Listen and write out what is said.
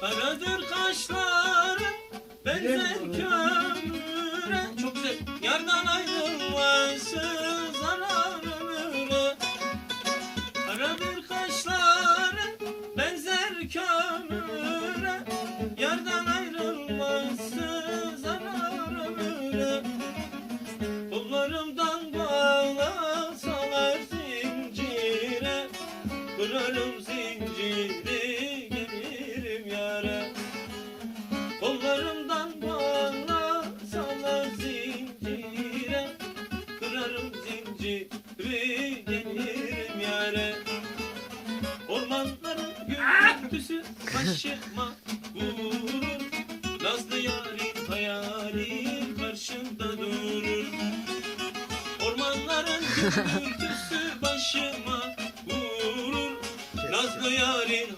Karadır kaşların benzer kömüre. Çok güzel. Yardan ayrılması zarar ömüre Karadır kaşların benzer kömüre. Yardan ayrılması zarar ömüre Kollarımdan bağlasalar zincire. Kırarım zinciri Zinciri gelirim yare Ormanların gürültüsü başıma vurur. Nazlı yarın hayali karşımda durur. Ormanların gürültüsü başıma vurur. Nazlı yarın